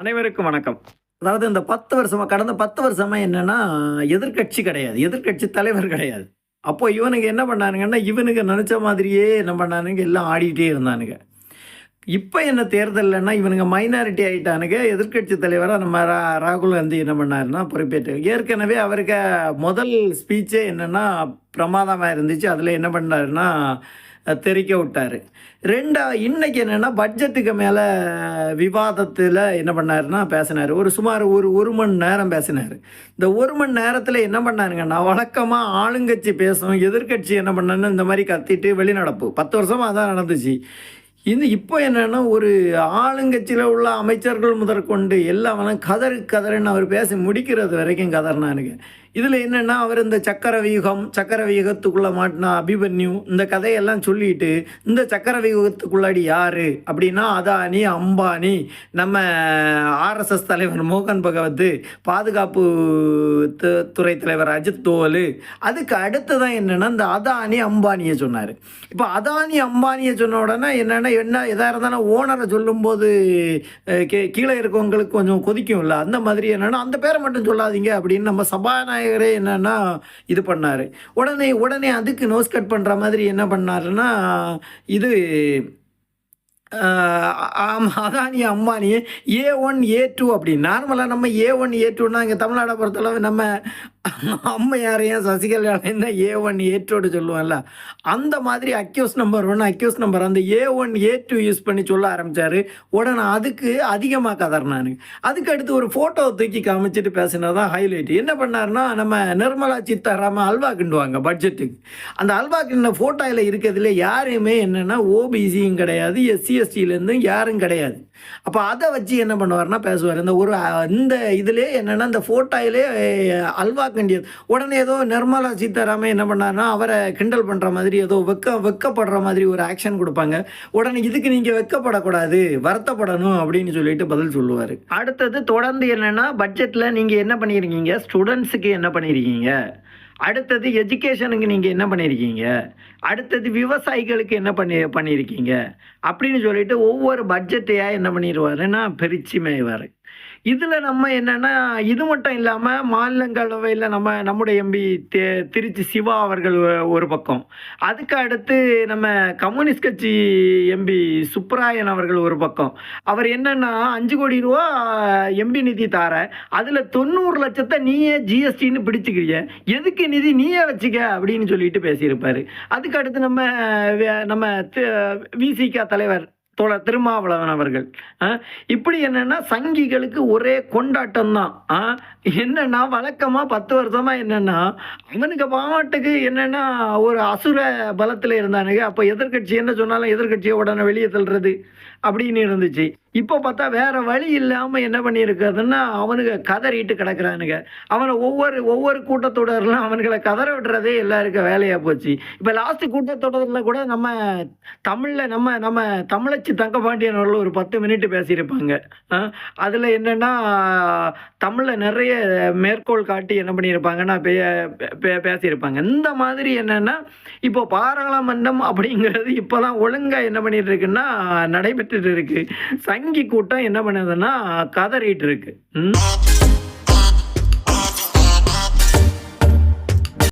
அனைவருக்கும் வணக்கம். அதாவது இந்த பத்து வருஷமாக கடந்த பத்து வருஷமாக என்னன்னா எதிர்க்கட்சி கிடையாது. எதிர்க்கட்சி தலைவர் கிடையாது. அப்போது இவனுங்க என்ன பண்ணானுங்கன்னா இவனுங்க நினச்ச மாதிரியே என்ன பண்ணானுங்க? எல்லாம் ஆடிக்கிட்டே இருந்தானுங்க. இப்போ என்ன தேர்தல்னா இவனுங்க மைனாரிட்டி ஆகிட்டானுங்க எதிர்க்கட்சி தலைவராக நம்ம ரா ராகுல் காந்தி என்ன பண்ணாருன்னா பொறுப்பேற்று. ஏற்கனவே அவருக்கு முதல் ஸ்பீச்சே என்னென்னா பிரமாதமாக இருந்துச்சு. அதில் என்ன பண்ணாருன்னா தெரிக்க விட்டார். ரெண்டா இன்றைக்கி என்னென்னா பட்ஜெட்டுக்கு மேலே விவாதத்தில் என்ன பண்ணாருன்னா பேசினார். ஒரு சுமார் ஒரு ஒரு மணி நேரம் பேசினார். இந்த ஒரு மணி நேரத்தில் என்ன பண்ணாருங்கன்னா வழக்கமாக ஆளுங்கட்சி பேசும் எதிர்க்கட்சி என்ன பண்ணான்னு இந்த மாதிரி கத்திட்டு வெளிநடப்பு. பத்து வருஷமாக அதான் நடந்துச்சு. இது இப்போ என்னென்னா ஒரு ஆளுங்கட்சியில் உள்ள அமைச்சர்கள் முதற்கொண்டு எல்லாம் கதறு கதறுன்னு அவர் பேசி முடிக்கிறது வரைக்கும் கதறினானுங்க இதில் என்னென்னா அவர் இந்த சக்கர வியூகம் சக்கர மாட்டினா அபிமன்யு இந்த கதையெல்லாம் சொல்லிட்டு இந்த சக்கர வியூகத்துக்குள்ளாடி யார்? அப்படின்னா அதானி அம்பானி நம்ம ஆர்எஸ்எஸ் தலைவர் மோகன் பகவத் பாதுகாப்பு து- துறை தலைவர் அஜித் தோவல். அதுக்கு அடுத்ததான் என்னென்னா இந்த அதானி அம்பானியை சொன்னார். இப்போ அதானி அம்பானியை சொன்ன உடனே என்னென்னா என்ன எதாக இருந்தாலும் ஓனரை சொல்லும்போது கீ கீழே இருக்கவங்களுக்கு கொஞ்சம் கொதிக்கும்ல. அந்த மாதிரி என்னென்னா அந்த பேரை மட்டும் சொல்லாதீங்க அப்படின்னு நம்ம சபாநாயகர் என்னென்னா இது பண்ணார். உடனே உடனே அதுக்கு நோஸ் கட் பண்ணுற மாதிரி என்ன பண்ணாருன்னா இது Adani Ambani A one A two அப்படி. நார்மலாக நம்ம ஏ ஒன் ஏ டூன்னா இங்கே தமிழ்நாடை பொறுத்தளவு நம்ம அம்மையாரையும் சசிகலாவையும் தான் ஏ ஒன் ஏ டூன்னு சொல்லுவோம்ல அந்த மாதிரி accused number one accused number அந்த A one A two use பண்ணி சொல்ல ஆரம்பித்தார் உடனே அதுக்கு அதிகமாக கதறினானு அதுக்கு அடுத்து ஒரு ஃபோட்டோவை தூக்கி காமிச்சிட்டு பேசினதான் ஹைலைட் என்ன பண்ணாருன்னா நம்ம நிர்மலா சீதாராமன் அல்வா கிண்டுவாங்க பட்ஜெட்டுக்கு அந்த அல்வா கிண்ட ஃபோட்டோவில் இருக்கிறதுல யாருமே என்னென்னா ஓபிசியும் கிடையாது எஸ்சி எஸ்டியிலேருந்தும் யாரும் கிடையாது. அப்போ அதை வச்சு என்ன பண்ணுவார்னா பேசுவார். இந்த ஒரு இந்த இதுலேயே என்னென்னா இந்த ஃபோட்டோயிலே அல்வா கண்டியது. உடனே ஏதோ நிர்மலா சீதாராமன் என்ன பண்ணாருன்னா அவரை கிண்டல் பண்ணுற மாதிரி ஏதோ வெக்க வெக்கப்படுற மாதிரி ஒரு ஆக்ஷன் கொடுப்பாங்க. உடனே இதுக்கு நீங்கள் வெக்கப்படக்கூடாது வருத்தப்படணும் அப்படின்னு சொல்லிட்டு பதில் சொல்லுவார். அடுத்தது தொடர்ந்து என்னென்னா பட்ஜெட்டில் நீங்கள் என்ன பண்ணியிருக்கீங்க ஸ்டூடெண்ட்ஸுக்கு என்ன பண்ணியிருக்கீங்க அடுத்தது எஜுகேஷனுக்கு நீங்கள் என்ன பண்ணியிருக்கீங்க அடுத்தது விவசாயிகளுக்கு என்ன பண்ணி பண்ணியிருக்கீங்க அப்படின்னு சொல்லிட்டு ஒவ்வொரு பட்ஜெட்டையாக என்ன பண்ணிடுவாருன்னா பிரித்து மேய்வார் இதில் நம்ம என்னென்னா இது மட்டும் இல்லாமல் மாநிலங்களவையில் நம்ம நம்முடைய எம்பி திருச்சி சிவா அவர்கள் ஒரு பக்கம். அதுக்கு அடுத்து நம்ம கம்யூனிஸ்ட் கட்சி எம்பி சுப்பராயன் அவர்கள் ஒரு பக்கம். அவர் என்னென்னா அஞ்சு கோடி ரூபா எம்பி நிதி தார அதில் தொண்ணூறு லட்சத்தை நீயே ஜிஎஸ்டின்னு பிடிச்சிக்கிறிய. எதுக்கு நிதி நீயே வச்சுக்க அப்படின்னு சொல்லிட்டு பேசியிருப்பார். அதுக்கு அடுத்து நம்ம வே- நம்ம விசிகா தலைவர் தோழர் திருமாவளவன் அவர்கள். ஆ, இப்படி என்னென்னா சங்கிகளுக்கு ஒரே கொண்டாட்டம் தான் என்னென்னா வழக்கமாக பத்து வருஷமாக என்னென்னா அவனுக்கு பாட்டுக்கு என்னென்னா ஒரு அசுர பலத்தில் இருந்தானுங்க. அப்போ எதிர்க்கட்சி என்ன சொன்னாலும் எதிர்கட்சியை உடனே வெளியே தள்ளுறது அப்படின்னு இருந்துச்சு. இப்போ பார்த்தா வேறு வழி இல்லாமல் என்ன பண்ணியிருக்கிறதுன்னா அவனுங்க கதறிட்டு கிடக்குறானுங்க. அவனை ஒவ்வொரு ஒவ்வொரு கூட்டத்தொடர்லாம் அவனுங்களை கதற விடுறதே எல்லாருக்கும் வேலையாக போச்சு. இப்போ லாஸ்ட் கூட்டத்தொடரில் கூட நம்ம தமிழில் நம்ம நம்ம தமிழை தமிழச்சி தங்கபாண்டியன் அவர்கள் ஒரு பத்து மினிட் பேசியிருப்பாங்க. அதில் என்னென்னா தமிழில் நிறைய மேற்கோள் காட்டி என்ன பண்ணியிருப்பாங்கன்னா பே பே- பேசியிருப்பாங்க. இந்த மாதிரி என்னென்னா இப்போ பாராளுமன்றம் அப்படிங்கிறது இப்போ தான் ஒழுங்காக என்ன பண்ணிட்டு இருக்குன்னா நடைபெற்றுட்டு இருக்கு. சங்கி கூட்டம் என்ன பண்ணுதுன்னா கதறிட்டு இருக்கு.